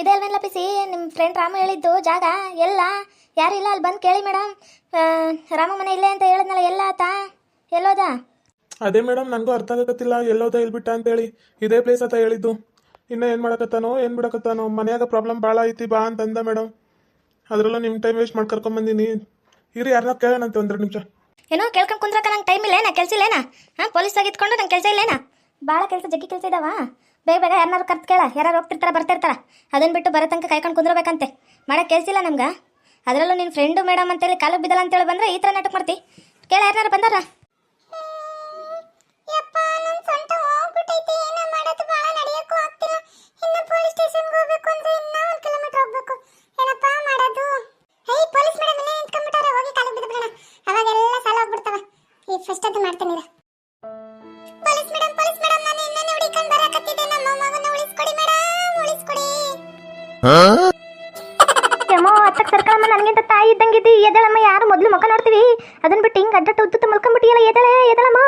ಇದೇ ಅಲ್ವೇನ್ಲ ಪಿಸಿ ನಿಮ್ಮ ಫ್ರೆಂಡ್ ರಾಮ ಹೇಳಿದ್ದು ಜಾಗ ಎಲ್ಲ. ಯಾರಿಲ್ಲ ಅಲ್ಲಿ ಬಂದು ಕೇಳಿ ಮೇಡಮ್ ರಾಮ ಮನೆ ಇಲ್ಲೇ ಅಂತ ಹೇಳಿದ್ನಲ್ಲ ಎಲ್ಲ ಆತ? ಎಲ್ಲೋದ? ಅದೇ ಮೇಡಮ್ ನನಗೂ ಅರ್ಥ ಆಗಕತ್ತಿಲ್ಲ. ಎಲ್ಲೋದ ಅಂತ ಅಂತೇಳಿ. ಇದೇ ಪ್ಲೇಸ್ ಅಂತ ಹೇಳಿದ್ದು. ಇನ್ನೂ ಏನು ಮಾಡಕತ್ತಾನೋ ಏನು ಬಿಡಕತ್ತಾನೋ ಮನ್ಯಾಗ ಪ್ರಾಬ್ಲಮ್ ಭಾಳ ಐತಿ ಬಾ ಅಂತಂದ ಮೇಡಮ್ ಅದರಲ್ಲೂ ನಿಮ್ಮ ಟೈಮ್ ವೇಸ್ಟ್ ಮಾಡಿ ಕರ್ಕೊಂಬಂದಿನಿ ಇರಿ ಯಾರನ್ನ ಕೇಳೋಣಂತೆ ಒಂದು ನಿಮಿಷ. ಏನೋ ಕೇಳ್ಕೊಂಡು ಕುಂದ್ರಕ ನಂಗೆ ಟೈಮ್ ಇಲ್ಲೇನಾ ಕೆಲಸ ಇಲ್ಲೇನಾ? ಹಾಂ ಪೊಲೀಸ್ ಆಗಿತ್ಕೊಂಡು ನಂಗೆ ಕೆಲಸ ಇಲ್ಲೇನಾ? ಭಾಳ ಕೆಲಸ ಜಗ್ಗಿ ಕೆಲಸ ಇದಾವ? ಬೇಗ ಬೇಗ ಯಾರನ್ನಾರು ಕರ್ತು ಕೇಳ ಯಾರು ಹೋಗ್ತಿರ್ತಾರ, ಬರ್ತಿರ್ತಾರ. ಅದನ್ನ ಬಿಟ್ಟು ಬರೋ ತನಕ ಕಾಯ್ಕೊಂಡು ಕುಂದ್ರಬೇಕಂತೆ. ಮಾಡಕ್ಕೆ ಕೇಳಿಸಿಲ್ಲ ನಮ್ಗೆ. ಅದರಲ್ಲೂ ನಿನ್ನ ಫ್ರೆಂಡು ಮೇಡಮ್ ಅಂತೇಳಿ ಕಾಲು ಬಿದ್ದಲ್ಲ ಅಂತೇಳಿ ಬಂದರೆ ಈ ಥರ ನಾಟಕ ಮಾಡ್ತಿ. ಕೇಳ ಯಾರನ್ನಾರು ಬಂದಾರ. ಫಸ್ಟ್ ಅದು ಸೊಂಟ ಯಮ್ಮೋ ಹತ್ತಕ್ಕೆ ಸರ್ಕಳಮ್ಮ ನನಗಿಂತ ತಾಯಿ ಇದ್ದಂಗಿದ್ದಿ ಎದಳಮ್ಮ ಯಾರು ಮೊದಲು ಮುಖ ನೋಡ್ತೀವಿ? ಅದನ್ನ ಬಿಟ್ಟು ಹಿಂಗೆ ಅಡ್ಡಟ್ಟು ಉದ್ದುತ್ತ ಮಲ್ಕೊಂಡ್ಬಿಟ್ಟಿಯಲ್ಲ ಎದಳೆ ಎದಳಮ್ಮ?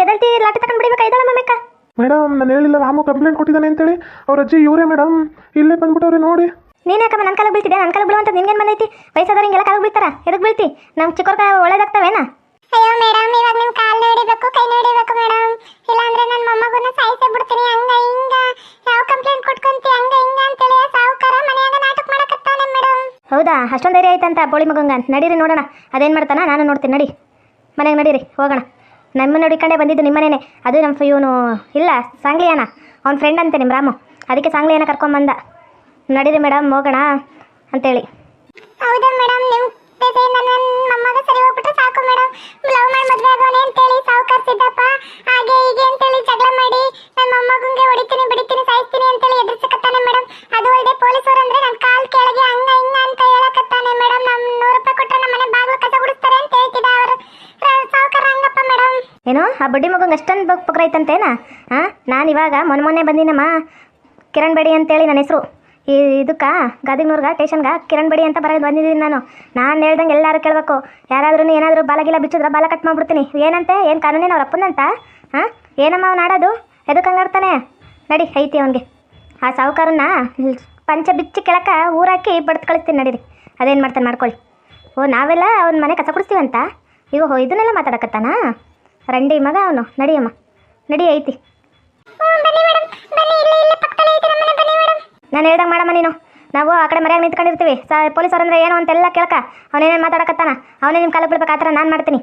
ಎದಳ್ತಿ ಲಾಟಿ ತಗೊಂಡು ಬಿಡಿಬೇಕಾ ಎದಳಮ್ಮ ಮೇಕ? ಮೇಡಮ್ ನಾನು ಹೇಳಿಲ್ಲ ರಾಮು ಕಂಪ್ಲೇಂಟ್ ಕೊಟ್ಟಿದ್ದಾನೆ ಅಂತೇಳಿ. ಅವ್ರ ಅಜ್ಜಿ ಇವರೇ ಮೇಡಮ್. ಇಲ್ಲೇ ಬಂದ್ಬಿಟ್ಟವ್ರೆ ನೋಡಿ. ನೀನ್ಯಾಕಮ್ಮ ನನ್ನ ಕಾಲ ಬೀಳ್ತಿದ್ದೆ ನನ್ನ ಕಾಲ ಬೀಳುವಂತ ನಿನ್ಗೇನು ಬಂದೈತಿ ಎಲ್ಲ ಕಾಲ ಬೀಳ್ತಾರ? ಎದಕ್ಕೆ ಬೀಳ್ತಿ? ನಮ್ಮ ಚಿಕ್ಕವ್ರ ಒಳ್ಳೇದಾಗ್ತಾವೇನಾ? ಅಯ್ಯೋ ಮೇಡಮ್ ಇವಾಗ ನಿಮ್ ಕಾಲ್ ನೋಡಿಬೇಕು ಕೈ ನೋಡಿಬೇಕು ಮೇಡಮ್. ಅಷ್ಟೊಂದು ಧೈರ್ಯ ಆಯ್ತಂತ ಬೋಳಿ ಮಗಂಗ. ನಡೀರಿ ನೋಡೋಣ. ಅದೇನು ಮಾಡ್ತಾನ? ನಾನು ನೋಡ್ತೀನಿ. ನಡಿ. ಮನೆಗೆ ನಡೀರಿ. ಹೋಗೋಣ. ನಮ್ಮ ನೋಡಿಕೊಂಡೇ ಬಂದಿದ್ದು ನಿಮ್ಮ ಮನೇನೆ. ಅದು ನಮ್ಮ ಇವನು ಇಲ್ಲ, ಸಾಂಗ್ಲಿಯಾನ? ಅವ್ನ ಫ್ರೆಂಡ್ ಅಂತೆ ನಿಮ್ಮ ರಾಮು. ಅದಕ್ಕೆ ಸಾಂಗ್ಲಿಯಾನ ಕರ್ಕೊಂಬಂದ. ನಡೀರಿ ಮೇಡಮ್ ಹೋಗೋಣ ಅಂತೇಳಿ. ಹೌದಾ ಮೇಡಮ್ ನಿಮ್ಮ ನನ್ನ ಸರಿ ಹೋಗ್ಬಿಟ್ರೆ ಸಾಕು ಮೇಡಮ್ ಲವ್ ಮಾಡಿ ಮದುವೆ ಆಗೋಣ ಅಂತೇಳಿ ಸಾವುಕಾರ ಸಿದ್ದಪ್ಪ ಹಾಗೆ ಹೀಗೆ ಅಂತೇಳಿ ಜಗಳ ಮಾಡಿ ನನ್ನ ಮೊಮ್ಮಗಂಗೆ ಹೊಡಿತೀನಿ, ಬಿಡಿತೀನಿ, ಸಾಯಿಸ್ತೀನಿ ಅಂತೇಳಿ ಎದುರಿಸಕತ್ತಾನೆ ಮೇಡಮ್ ಆ ಬಡ್ಡಿ ಮಗಂಗೆ ಅಷ್ಟೊಂದು ಬಗ್ ಪಕ್ರ ಹಾಂ ನಾನು ಇವಾಗ ಮೊನ್ನೆ ಮೊನ್ನೆ ಬಂದಿನಮ್ಮ, ಕಿರಣ್ ಬೇಡಿ ಅಂತೇಳಿ ನನ್ನ ಹೆಸರು. ಈ ಇದಕ್ಕೆ, ಗಾದಿಗ್ನೂರ್ಗೆ ಟೇಷನ್ಗೆ ಕಿರಣ್ ಬೇಡಿ ಅಂತ ಬರೋದು ಬಂದಿದ್ದೀನಿ ನಾನು. ನಾನು ಹೇಳ್ದಂಗೆ ಎಲ್ಲರೂ ಕೇಳಬೇಕು. ಯಾರಾದ್ರೂ ಏನಾದರೂ ಬಾಲಗಿಲ್ಲ ಬಿಚ್ಚಿದ್ರೆ ಬಾಲ ಕಟ್ ಮಾಡ್ಬಿಡ್ತೀನಿ. ಏನಂತೆ? ಏನು ಕಾನೂನೇನು ಅವ್ರ ಅಪ್ಪನಂತ? ಹಾಂ ಏನಮ್ಮ ಅವ್ನು ಆಡೋದು? ಎದಕ್ಕೆ ಹಂಗಾಡ್ತಾನೆ ನಡಿ, ಐತಿ ಅವನಿಗೆ. ಆ ಸಾಹುಕಾರನ್ನ ಪಂಚ ಬಿಚ್ಚಿ ಕೆಳಕ ಊರಾಕಿ ಬಡ್ದು ಕಳಿಸ್ತೀನಿ ನಡೀರಿ. ಅದೇನು ಮಾಡ್ತಾನೆ ಮಾಡ್ಕೊಳ್ಳಿ ಓ, ನಾವೆಲ್ಲ ಅವ್ನ ಮನೆ ಕಸ ಕುಡಿಸ್ತೀವಂತ? ಈಗ ಇದನ್ನೆಲ್ಲ ಮಾತಾಡಕತ್ತಾನ? ರಂಡಿ ಮಗ ಅವನು. ನಡಿಯಮ್ಮ ನಡಿ ಐತಿ. ಬನ್ನಿ ಮೇಡಮ್ ಬನ್ನಿ ಇಲ್ಲೇ ಇಲ್ಲೇ ಪಕ್ಕದಲ್ಲೇ ಐತೆ ನಮ್ಮ ಬನ್ನಿ ಮೇಡಮ್ ನಾನು ಹೇಳ್ದಂಗೆ ಮಾಡಮ್ಮ ನೀನು. ನಾವು ಆ ಕಡೆ ಮರ್ಯಾಗ ನಿಂತ್ಕೊಂಡಿರ್ತೀವಿ. ಸ ಪೊಲೀಸರು ಅಂದ್ರೆ ಏನು ಅಂತೆಲ್ಲ ಕೇಳಕ. ಅವನೇನೇನು ಮಾತಾಡಕತ್ತಾನ? ಅವನೇ ನಿಮ್ಮ ಕಾಲು ಬಿಡ್ಬೇಕು ಆ ಥರ ನಾನು ಮಾಡ್ತೀನಿ.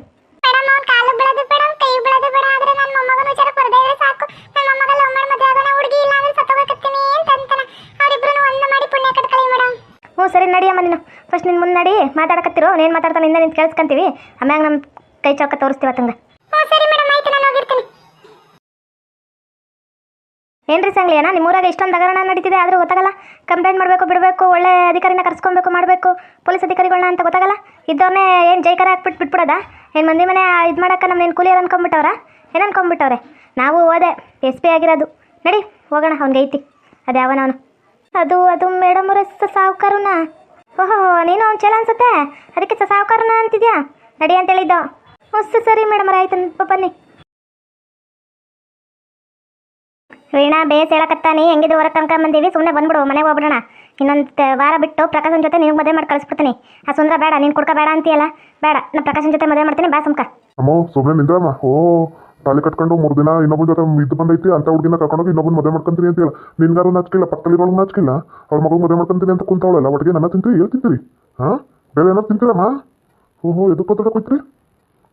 ಹ್ಞೂ ಸರಿ ನಡಿಯಮ್ಮ ನೀನು. ಫಸ್ಟ್ ನಿನ್ನ ಮುಂದೆ ನಡಿ. ಮಾತಾಡಕತ್ತಿರೋ. ನೀನು ಮಾತಾಡ್ತಾನೆ ಹಿಂದೆ ನಿಂತು ಕೇಳಿಸ್ಕೊಂತೀವಿ. ಆಮ್ಯಾಗ ನಮ್ಮ ಕೈ ಚೌಕ ತೋರಿಸ್ತೀವಿ ಅತ್ತಂಗೆ ಏನ್ರಿ ಸಂಗ್ಲಿಯನ ನಿಮ್ಮೂರಾಗ ಇಷ್ಟೊಂದು ಹಗರಣ ನಡೀತಿದೆ, ಆದರೂ ಗೊತ್ತಾಗಲ್ಲ. ಕಂಪ್ಲೇಂಟ್ ಮಾಡಬೇಕು, ಬಿಡಬೇಕು, ಒಳ್ಳೆ ಅಧಿಕಾರಿನ ಕರ್ಸ್ಕೊಬೇಕು, ಮಾಡಬೇಕು, ಪೊಲೀಸ್ ಅಧಿಕಾರಿಗಳನ್ನ ಅಂತ ಗೊತ್ತಾಗಲ್ಲ. ಇದ್ದವ್ರನ್ನೇ ಏನು ಜೈಕಾರ ಹಾಕ್ಬಿಟ್ಟು ಬಿಟ್ಬಿಡೋದಾ? ಏನು ಮಂದಿ ಮನೆ ಇದು ಮಾಡೋಕೆ ನಮ್ಮ ಏನು ಕೂಲಿಯರ್ ಅನ್ಕೊಂಬಿಟ್ಟವ್ರ? ಏನು ಅನ್ಕೊಂಬಿಟ್ಟವ್ರೆ? ನಾವು ಹೋದೆ, ಎಸ್ ಪಿ ಆಗಿರೋದು. ನಡಿ, ಹೋಗೋಣ, ಅವ್ನಿಗೆ ಐತಿ. ಅದು ಯಾವನವನು ಅದು ಅದು ಮೇಡಮ್ ಅವರ ಸಾವುಕಾರನ? ಓಹೋ, ನೀನು ಅವ್ನು ಚಲ ಅನ್ಸುತ್ತೆ? ಅದಕ್ಕೆ ಸಾಹುಕಾರನ ಅಂತಿದ್ಯಾ? ನಡಿ ಅಂತ ಹೇಳಿದ್ದು ಹೊಸ ಸರಿ ಮೇಡಮ್ ಆಯ್ತು, ಬನ್ನಿ. ವೀಣಾ ಬೇಸ್ ಹೇಳಕತ್ತಾನೆ ಹೆಂಗಿದು ಹೊರ ತನಕ ಬಂದೀವಿ? ಸುಮ್ಮನೆ ಬಂದ್ಬಿಡು, ಮನೆಗೆ ಹೋಗ್ಬಿಡೋಣ. ಇನ್ನೊಂದು ವಾರ ಬಿಟ್ಟು ಪ್ರಕಾಶನ ಜೊತೆ ನೀವು ಮದುವೆ ಮಾಡಿ ಕಳಿಸ್ಬಿಡ್ತೀನಿ. ಆ ಸುಂದರ ಬೇಡ, ನೀನು ಕೊಡ್ಕ ಬೇಡ ಅಂತೀಯಲ್ಲ? ಬೇಡ ನಾನು ಪ್ರಕಾಶನ ಜೊತೆ ಮದುವೆ ಮಾಡ್ತೀನಿ, ಬಾ ಸುಮ್ಕ. ಅಮ್ಮ ಸುಮ್ಮನೆ ನಿಂದ್ರಮ್ಮ ಓ ತಾಲಿ ಕಟ್ಕೊಂಡು ಮೂರು ದಿನ ಇನ್ನೊಬ್ಬನ ಜೊತೆ ಇದು ಬಂದೈತಿ, ಅಂತ ಹುಡುಗಿನ ಕರ್ಕೊಂಡೋಗಿ ಇನ್ನೊಬ್ಬನ ಮದುವೆ ಮಾಡ್ಕೊಂತೀನಿ ಅಂತ ಹೇಳ ನಿನ್ಗಾರು ನಾಚಿಕಿಲ್ಲ ಪಕ್ಕದಲ್ಲಿರೋಳು ನಾಚಿಕಿಲ್ಲ? ಅವ್ರ ಮಗು ಮದುವೆ ಮಾಡ್ಕೊಂತೀನಿ ಅಂತ ಕುಂತಾವಳಲ್ಲ, ಒಟ್ಟಿಗೆ ನನ್ನ ತಿಂತೀರಿ ಏನು ತಿಂತೀರಿ? ಹಾಂ? ಬೇರೆ ಏನಾರು ತಿಂತೀರಮ್ಮ? ಓಹೋ ಎದಕ್ಕೆ ಮಾತಾಡಕ್ಕೆ ಕೊಯ್ತೀರಿ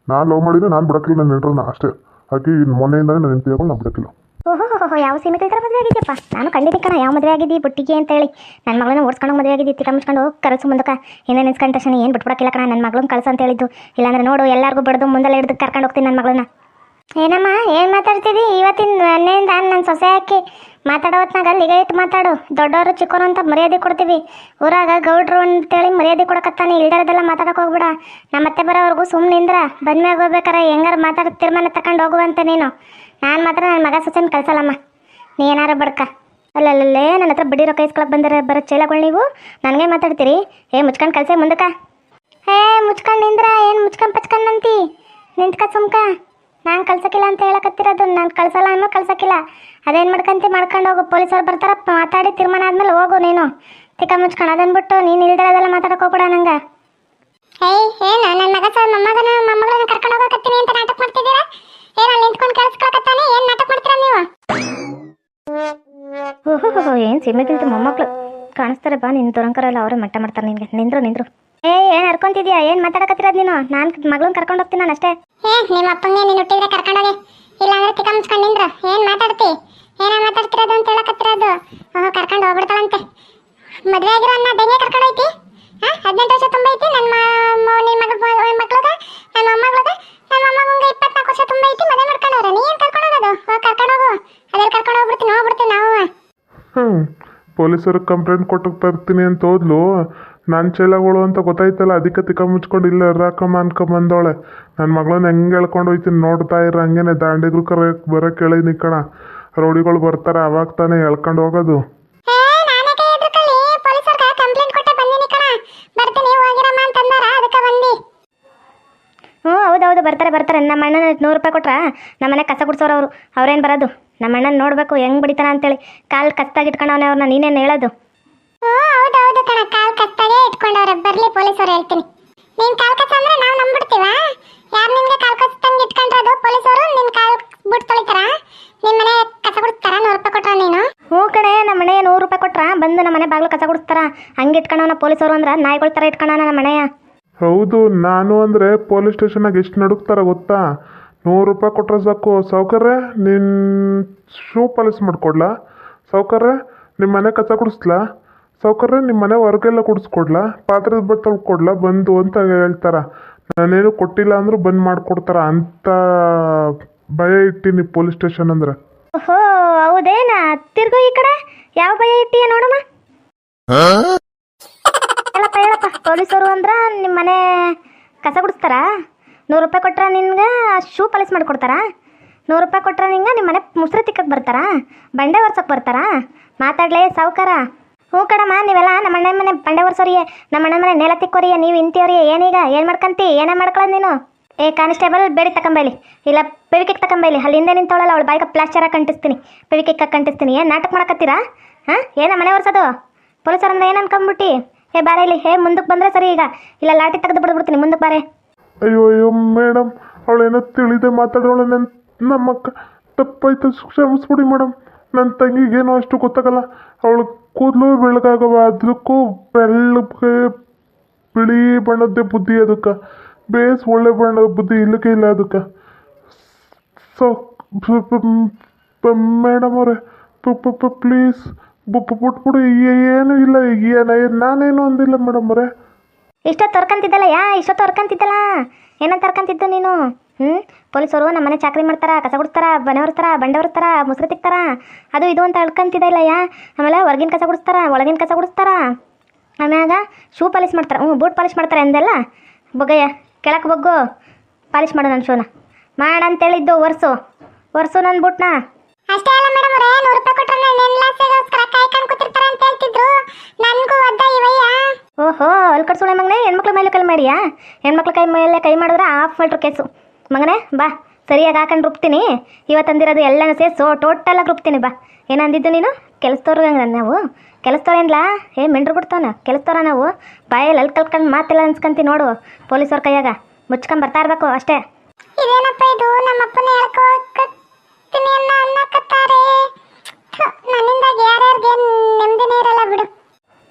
ನಾನು ಲವ್ ಮಾಡಿದ್ರೆ ನಾನು ಬಿಡಕ್ಕಿಲ್ಲ ನನ್ನ ನೆಂಟ್ರನ್ನ ಅಷ್ಟೇ. ಹಾಕಿ ಮೊನ್ನೆಯಿಂದನೇ ನನ್ನ ಹೆಂಡತಿ ನಾನು ಬಿಡಕ್ಕಿಲ್ಲ. ಓಹೋ ಯಾವ ಸೀಮಿತ ಥರ ಮದುವೆ ಆಗಿದ್ಯಪ್ಪ? ನಾನು ಕಂಡಿದ್ದೆ ಕಣ, ಯಾವ ಮದುವೆ ಆಗಿದ್ದಿ ಬುಟ್ಟಿಗೆ ಅಂತ ಹೇಳಿ. ನನ್ನ ಮಗಳನ್ನ ಓಡಿಸ್ಕೊಂಡು ಮದುವೆ ಆಗಿದ್ದಿ ತಿಕ್ಕ ಮುಚ್ಕೊಂಡು ಕರೆಸು ಮುಂದಕ್ಕೆ. ಇನ್ನೇನು ನಿನ್ಸ್ಕೊಂಡ ತಕ್ಷಣ ಏನು ಬಿಟ್ಬಿಡೋಕ್ಕಿಲ್ಲ ಕಣ ನನ್ನ ಮಗಳನ್ನ ಕಳ್ಸು ಅಂತ ಹೇಳಿದ್ದು. ಇಲ್ಲಾಂದ್ರೆ ನೋಡು, ಎಲ್ಲರಿಗೂ ಬಡ್ದು, ಮುಂದೆಲ್ಲ ಹಿಡಿದು ಕರ್ಕೊಂಡು ಹೋಗ್ತೀನಿ ನನ್ನ ಮಗಳನ್ನ. ಏನಮ್ಮ, ಏನು ಮಾತಾಡ್ತಿದ್ದಿ ಇವತ್ತಿನ ಮೊನ್ನೆಯಿಂದ ನನ್ನ ಸೊಸೆ ಹಾಕಿ ಮಾತಾಡೋ ಹೊತ್ನಾಗ ಅಲ್ಲಿಗೆ ಇಟ್ಟು ಮಾತಾಡು. ದೊಡ್ಡವರು ಚಿಕ್ಕವರು ಅಂತ ಮರ್ಯಾದೆ ಕೊಡ್ತೀವಿ. ಊರಾಗ ಗೌಡ್ರು ಅಂತೇಳಿ ಮರ್ಯಾದೆ ಕೊಡಕತ್ತಾನೆ. ಇಲ್ದರದೆಲ್ಲ ಮಾತಾಡಕ್ಕೆ ಹೋಗ್ಬಿಡ. ನಮ್ಮ ಮತ್ತೆ ಬರೋವರೆಗೂ ಸುಮ್ಮನೆ ನಿಂದ್ರ. ಬಂದ್ಮ್ಯಾಗ ಹೋಗ್ಬೇಕಾರೆ ಹೆಂಗಾರ ಮಾತಾಡೋ ತೀರ್ಮಾನ ತಕೊಂಡು ಹೋಗುವಂತ ನೀನು. ನಾನು ಮಾತ್ರ ನನ್ನ ಮಗ ಸೊಸೆನ ಕಳ್ಸಲ್ಲಮ್ಮ. ನೀ ಏನಾರ ಬಡ್ಕ. ಅಲ್ಲಲ್ಲೇ ನನ್ನ ಹತ್ರ ಬಡ್ಡಿ ರೊಕ್ಕ ಇಸ್ಕೊಳಕ್ಕೆ ಬಂದರೆ, ಬರೋ ಚೇಲಗಳು ನೀವು. ನನಗೆ ಮಾತಾಡ್ತೀರಿ. ಏ, ಮುಚ್ಕೊಂಡು ಕಳ್ಸೆ ಮುಂದಕ್ಕೆ. ಏ, ಮುಚ್ಕೊಂಡು ನಿಂದ್ರ? ಏನು ಮುಚ್ಕೊಂಡು ಪಚ್ಕೊಂಡ್ ಅಂತಿ ನಿಂತ್ಕ ಸುಮ್ಕ. ನಾನು ಕಳ್ಸಕ್ಕಿಲ್ಲ ಅಂತ ಹೇಳಕತ್ತಿರೋದು ನಾನು ಕಳ್ಸಲ್ಲ ಅನ್ನೋ ಕಳ್ಸೋಕ್ಕಿಲ್ಲ. ಅದೇನು ಮಾಡ್ಕಂತಿ ಮಾಡ್ಕೊಂಡು ಹೋಗು. ಪೊಲೀಸರು ಬರ್ತಾರ ಮಾತಾಡಿ ತೀರ್ಮಾನ ಆದ್ಮೇಲೆ ಹೋಗು ನೀನು. ತಿಕ್ಕ ಮುಚ್ಕೊಂಡು ಅದನ್ನ ಬಿಟ್ಟು ನೀನು ಇಲ್ದಿರೋದೆಲ್ಲ ಮಾತಾಡಕ್ ಹೋಗ್ಬೇಡ ನಂಗೆ. ಏಯ್ ಏನು ನನ್ನ ಮಗ ಸರ್ ಮೊಮ್ಮಗನ ಮೊಮ್ಮಗಳನ್ನ ಕರ್ಕೊಂಡು ಹೋಗಕತ್ತೀನಿ ಅಂತ ನಾಟಕ ಮಾಡ್ತಿದ್ದೀರಾ? ಏನು ಅಲ್ಲಿ ನಿಂತ್ಕೊಂಡು ಕೇಳಿಸ್ಕೊಳಕತ್ತಾನೆ ಏನು ನಾಟಕ ಮಾಡ್ತೀರಾ ನೀವು? ಓಹೋ ಏನು ಸಿಮ್ಮಿಗಿಲ್ತು ಮೊಮ್ಮಕ್ಕಳು ಕಾಣಿಸ್ತಾರೆ ಬಾ ನಿನ್ನ ದುರಂಕರೆಲ್ಲ ಅವರೇ ಮಟ್ಟ ಮಾಡ್ತಾರೆ ನಿನಗೆ. ನಿಂದ್ರು ನಿಂದ್ರು. ಏನು ಹರ್ಕೊಂತಿದ್ಯಾ? ಏನ್ ಮಾತಾಡಕತ್ತಿರೋದು ನೀನು? ನಾನು ಮಗಳನ್ನ ಕರ್ಕೊಂಡು ಹೋಗ್ತೀನಿ ನಾನು ಅಷ್ಟೇ. ಏ, ನಿಮ್ಮ ಅಪ್ಪಂಗೆ ನೀನು ಹುಟ್ಟಿದ್ರೆ ಕರ್ಕೊಂಡೋಗಿ ಇಲ್ಲಾಂದ್ರೆ ನಿಂದ್ರು. ಏನು ಮಾತಾಡ್ತಿ? ಏನ ಮಾತಾಡ್ತಿರೋದು ಅಂತ ಹೇಳಕತ್ತಿರೋದು? ಓಹೋ ಕರ್ಕೊಂಡು ಹೋಗ್ಬಿಡ್ತಾಳಂತೆ. ಮದುವೆ ಆಗಿರೋ ಅನ್ನ ಬೆಂಗೆ ಕರ್ಕೊಂಡು ಹೋಯ್ತಿ? ಹಾಂ ಹದಿನೆಂಟು ವರ್ಷ ತುಂಬೈತಿ ನನ್ನ ನಿನ್ನ ಮಗಳ ಮಕ್ಳದ ನನ್ನ ಮೊಮ್ಮಗ್ಳಗ ನನ್ನ ಮೊಮ್ಮಗಂಗೆ ಇಪ್ಪತ್ನಾಲ್ಕು ವರ್ಷ ತುಂಬೈತಿ ಮದುವೆ ಮಾಡ್ಕೊಂಡವ್ರೆ ನೀ ಏನು ಕರ್ಕೊಂಡು ಹೋಗೋದು? ಹೋಗಿ ಕರ್ಕೊಂಡು ಹೋಗು. ಅದ್ರಲ್ಲಿ ಕರ್ಕೊಂಡು ಹೋಗ್ಬಿಡ್ತೀನಿ ಪೊಲೀಸರಿಗೆ ಕಂಪ್ಲೇಂಟ್ ಕೊಟ್ಟು ಬರ್ತೀನಿ ಅಂತ ಹೋದ್ಲು. ನನ್ನ ಚೆಲ್ಲಗಳು ಅಂತ ಗೊತ್ತಾಯ್ತಲ್ಲ ಅದಕ್ಕೆ ತಿಕ್ಕ ಮುಚ್ಕೊಂಡು ಇಲ್ಲ ಇರಾಕಮ್ಮ ಅನ್ಕೊಂಬಂದವಳೆ. ನನ್ನ ಮಗಳನ್ನ ಹೆಂಗೆ ಹೇಳ್ಕೊಂಡು ಹೋಯ್ತೀನಿ ನೋಡ್ತಾ ಇರ ಹಂಗೇನೆ ದಾಂಡಿಗ್ರು ಕರೆ ಬರೋಕೆ ಕೇಳಿ ನಿಕ್ಕಣ ರೌಡಿಗಳು ಬರ್ತಾರೆ ಅವಾಗ ತಾನೇ ಹೇಳ್ಕೊಂಡು ಹೋಗೋದು. ಹ್ಞೂ ಹೌದೌದು ಹೌದು ಬರ್ತಾರೆ ಬರ್ತಾರೆ. ನಮ್ಮ ಅಣ್ಣನ ನೂರು ರೂಪಾಯಿ ಕೊಟ್ರಾ ನಮ್ಮನೆ ಕಸ ಗುಡ್ಸೋರು ಅವರು ಅವ್ರೇನು ಬರೋದು? ನಮ್ಮ ಅಣ್ಣನ ನೋಡಬೇಕು ಹೆಂಗ್ ಬಿಡಿತಾನ ಅಂತೇಳಿ. ಕಾಲು ಕತ್ತಾಗಿ ಇಟ್ಕೊಂಡವನೇ ಅವ್ರನ್ನ ನೀನೇನು ಹೇಳೋದು? ಓ ಹೌದು ಹೌದು ಕಣ. ಕಾಲ್ ಕತ್ತಾಗೆ ಇಟ್ಕೊಂಡವ್ರೆ. ಬರ್ಲಿ ಪೊಲೀಸರು ಹೇಳ್ತೀನಿ. ನೀನ್ ಕಾಲ್ ಕಸ ಅಂದ್ರೆ ನಾವು ನಂಬ್ಬಿಡ್ತೀವ? ಯಾರು ನಿನ್ಗೆ ಕಾಲ್ ಕಸ್ತಂಗೆ ಇಟ್ಕೊಂಡ್ರದು? ಪೊಲೀಸರು ನಿನ್ ಕಾಲ್ ಬಿಟ್ಟು ತೊಳಿತಾರ? ನಿನ್ ಮನೆ ಕಸ ಗುಡಿಸ್ತಾರ? ನೂರು ರೂಪಾಯಿ ಕೊಟ್ರ ನೀನು? ಹ್ಞೂ ಕಣೆ ನಮ್ಮ ಮನೆ ನೂರು ರೂಪಾಯಿ ಕೊಟ್ರ ಬಂದು ನಮ್ಮ ಮನೆ ಬಾಗಿಲು ಕಸ ಗುಡಿಸ್ತಾರ? ಹಂಗೆ ಇಟ್ಕೊಂಡವನ ಪೊಲೀಸರು ಅಂದ್ರೆ ನಾಯಿಗಳ ಥರ ಇಟ್ಕೊಂಡವನ ನಮ್ಮ ಮನೆಯ? ಹೌದು ನಾನು ಅಂದರೆ ಪೊಲೀಸ್ ಸ್ಟೇಷನಾಗ ಎಷ್ಟು ನಡುಕ್ತಾರ ಗೊತ್ತಾ? ನೂರು ರೂಪಾಯಿ ಕೊಟ್ಟರೆ ಸಾಕು. ಸೌಕರ್ಯ ನಿನ್ನ ಶೂ ಪಾಲಿಸ್ ಮಾಡಿಕೊಡ್ಲಾ? ಸೌಕರ್ಯ ನಿಮ್ಮ ಮನೆ ಕಸ ಗುಡಿಸ್ಲಾ ಸೌಕರ್ಯ ನಿಮ್ಮ ಮನೆ ಹೊರಗೆಲ್ಲ ಕುಡಿಸ್ಕೊಡ್ಲಾ? ಪಾತ್ರದ ಬಟ್ಟೆ ಕೊಡ್ಲಾ ಬಂದು ಅಂತ ಹೇಳ್ತಾರ. ನಾನೇನು ಕೊಟ್ಟಿಲ್ಲ ಅಂದರೂ ಬಂದು ಮಾಡಿಕೊಡ್ತಾರ. ಅಂತ ಭಯ ಇಟ್ಟಿನಿ ಪೊಲೀಸ್ ಸ್ಟೇಷನ್ ಅಂದ್ರೆ. ಓಹೋ ಹೌದೇನಾ? ತಿರ್ಗು ಈ ಕಡೆ. ಯಾವ ಭಯ ಇಟ್ಟಿಯ ನೋಡಮ್ಮ? ಹೇಳಪ್ಪ ಹೇಳಪ್ಪ. ಪೊಲೀಸರು ಅಂದ್ರ ನಿಮ್ಮ ಮನೆ ಕಸ ಗುಡಿಸ್ತಾರ ನೂರು ರೂಪಾಯಿ ಕೊಟ್ಟರೆ ನಿನ್ಗೆ ಶೂ ಪಾಲಿಸ್ ಮಾಡಿಕೊಡ್ತಾರಾ? ನೂರು ರೂಪಾಯಿ ಕೊಟ್ಟರೆ ನಿಂಗೆ ನಿಮ್ಮ ಮನೆ ಮುಸ್ರೆ ತಿಕ್ಕಕ್ಕೆ ಬರ್ತಾರಾ? ಬಂಡೆ ಒರ್ಸಕ್ಕೆ ಬರ್ತಾರಾ? ಮಾತಾಡ್ಲೇ ಸಾವುಕಾರ. ಹ್ಞೂ ಕಣಮ್ಮ, ನೀವೆಲ್ಲ ನಮ್ಮ ಅಣ್ಣ ಮನೆ ಬಂಡೆ ಒರ್ಸೋರಿಯೇ, ನಮ್ಮ ಅಣ್ಣ ಮನೆ ನೆಲ ತಿಕ್ಕೋರಿಯೇ, ನೀವು ಇಂತಿಯವ್ರಿಯೇ ಏನೀಗ, ಏನು ಮಾಡ್ಕಂತಿ, ಏನೇ ಮಾಡ್ಕೊಳ್ಳೋದು ನೀನು? ಏ, ಕಾನ್ಸ್ಟೇಬಲ್, ಬೇಡಿ ತಕೊಂಬೈಲಿ. ಇಲ್ಲ ಪೆವಿಕಿಕ್ ತಕೊಂಬೈಲಿ. ಅಲ್ಲಿ ಹಿಂದೆ ನಿಂತವಳಲ್ಲ ಅವಳು ಬಾಯಿಗೆ ಪ್ಲಾಸ್ಟರ್ ಹಾಕಿ ಕಂಟಿಸ್ತೀನಿ ಬೆವಿಕೆಗೆ ಕಂಟಿಸ್ತೀನಿ ಏನು ನಾಟಕ ಮಾಡಕತ್ತೀರಾ? ಹಾಂ? ಏನ ಮನೆ ಒರ್ಸೋದು? ಪೊಲೀಸರು ಅಂದ್ರೆ ಏನು ಅನ್ಕೊಂಬಿಟ್ಟು? ಏ, ಬಾರೆ ಇಲ್ಲಿ ಹೇ ಮುಂದಕ್ಕೆ ಬಂದರೆ ಸರಿ ಈಗ. ಇಲ್ಲ ಲಾಟಿ ತೆಗೆದು ಬಿಡ್ಬಿಡ್ತೀನಿ ಮುಂದಕ್ಕೆ ಬಾರೆ. ಅಯ್ಯೋ ಅಯ್ಯೋ ಮೇಡಮ್ ಅವಳೇನೋ ತಿಳಿದೆ ಮಾತಾಡೋಳೆ. ನನ್ನ ನಮ್ಮ ಅಕ್ಕ ತಪ್ಪಾಯ್ತು, ಕ್ಷಮಿಸ್ಬಿಡಿ ಮೇಡಮ್ ನನ್ನ ತಂಗಿಗೇನೋ ಅಷ್ಟು ಗೊತ್ತಾಗಲ್ಲ. ಅವಳು ಕೂದಲು ಬೆಳಗಾಗವ ಅದಕ್ಕೂ ಬೆಳ್ಳಗೆ ಬಿಳಿ ಬಣ್ಣದ್ದೇ ಬುದ್ಧಿ ಅದಕ್ಕೆ. ಬೇಸ್ ಒಳ್ಳೆ ಬಣ್ಣದ ಬುದ್ಧಿ ಇಲ್ಲಕ್ಕೆ ಇಲ್ಲ ಅದಕ್ಕೆ. ಸೊ ಮೇಡಮ್ ಅವರೇ ಪ್ಲೀಸ್ ಬಿಟ್ಬಿಡು. ಏನೂ ಇಲ್ಲ ಏನು, ನಾನೇನು ಅಂದಿಲ್ಲ ಮೇಡಮ್ ಅವರೇ. ಇಷ್ಟೊತ್ತು ತರ್ಕಂತಿದ್ದಲ್ಲ, ಯಾ ಇಷ್ಟೊತ್ತು ತರ್ಕಂತಿದ್ದಲ್ಲ? ಏನಂತ ತರ್ಕಂತಿದ್ದು ನೀನು? ಹ್ಞೂ ಪೊಲೀಸರು ನಮ್ಮ ಮನೆ ಚಾಕ್ರಿ ಮಾಡ್ತಾರ, ಕಸ ಗುಡಿಸ್ತಾರ ಮನೆ ಹೊರ್ತಾರ ಬಂಡೆ ಹೊರ್ತಾರ ಮುಸ್ರೆ ತಿಕ್ತಾರ. ಅದು ಇದು ಅಂತ ಅಳ್ಕಂತಿದ್ದಲ್ಲ ಯಾ? ಆಮೇಲೆ ಹೊರಗಿನ ಕಸ ಗುಡಿಸ್ತಾರ, ಒಳಗಿನ ಕಸ ಗುಡಿಸ್ತಾರ. ಆಮ್ಯಾಗ ಶೂ ಪಾಲಿಶ್ ಮಾಡ್ತಾರೆ ಹ್ಞೂ ಬೂಟ್ ಪಾಲಿಶ್ ಮಾಡ್ತಾರೆ ಅಂದೆಲ್ಲ ಬೊಗಯ್ಯ ಕೆಳಕ್ಕೆ ಬಗ್ಗು, ಪಾಲಿಶ್ ಮಾಡು ನನ್ನ ಶೂನ. ಮಾಡಂತೇಳಿದ್ದು ಒರ್ಸು ಒರ್ಸು ನನ್ನ ಬೂಟ್ನ. ಅಷ್ಟೇ ಅಲ್ಲ ಮೇಡಮ್ ಅವರೇ, ನೂರು ರೂಪಾಯಿ ಕೊಟ್ರೆ ನೆನ್ಲಾಸೆಗೋಸ್ಕರ ಕಾಯ್ಕೊಂಡು ಕೂತಿರ್ತಾರೆ ಅಂತ ಹೇಳ್ತಿದ್ರು. ನನಗೂ ಒದ್ದ ಓಹೋ, ಅಲ್ಲಿ ಕಟ್ಸೋಳೆ ಮಗನೇ. ಹೆಣ್ಮಕ್ಳ ಮೇಲೆ ಕೈ ಮಾಡಿಯಾ? ಹೆಣ್ಮಕ್ಳ ಕೈ ಮೇಲೆ ಕೈ ಮಾಡಿದ್ರೆ ಆಫ್ ಮಾಡ್ರು ಕೇಸು. ಮಗನೇ, ಬಾ. ಸರಿಯಾಗಿ ಹಾಕೊಂಡು ರುಬ್ತೀನಿ. ಇವತ್ತಂದಿರೋದು ಎಲ್ಲನೂ ಸೇರಿಸು. ಟೋಟಲಾಗಿ ರುಬ್ತೀನಿ, ಬಾ. ಏನಂದಿದ್ದು ನೀನು? ಕೆಲಸದವ್ರು ನಾವು? ಕೆಲಸದವ್ರೇನ್ಲ ಏ, ಮೆಂಡ್ರು ಬಿಡ್ತಾನ ಕೆಲಸದವ್ರ ನಾವು? ಬಾಯಲ್ಲಿ ಅಲ್ಲಿ ಕಲ್ತ್ಕೊಂಡು ಮಾತೆಲ್ಲ ಅನ್ಸ್ಕೊಂತೀನಿ ನೋಡು. ಪೊಲೀಸವ್ರ ಕೈಯಾಗ. ಮುಚ್ಕೊಂಡು ಬರ್ತಾ ಇರಬೇಕು ಅಷ್ಟೇ. ಇದೇನಪ್ಪ ಇದು? ನಮ್ಮಪ್ಪನ ಹೇಳ್ಕೊತೀನಿ ಅನ್ನ ಕತ್ತಾರೆ ನನ್ನಿಂದಾಗಿ ಯಾರ್ಯಾರಿಗೆ ನೆಮ್ಮದಿನೇ ಇರಲ್ಲ ಬಿಡು.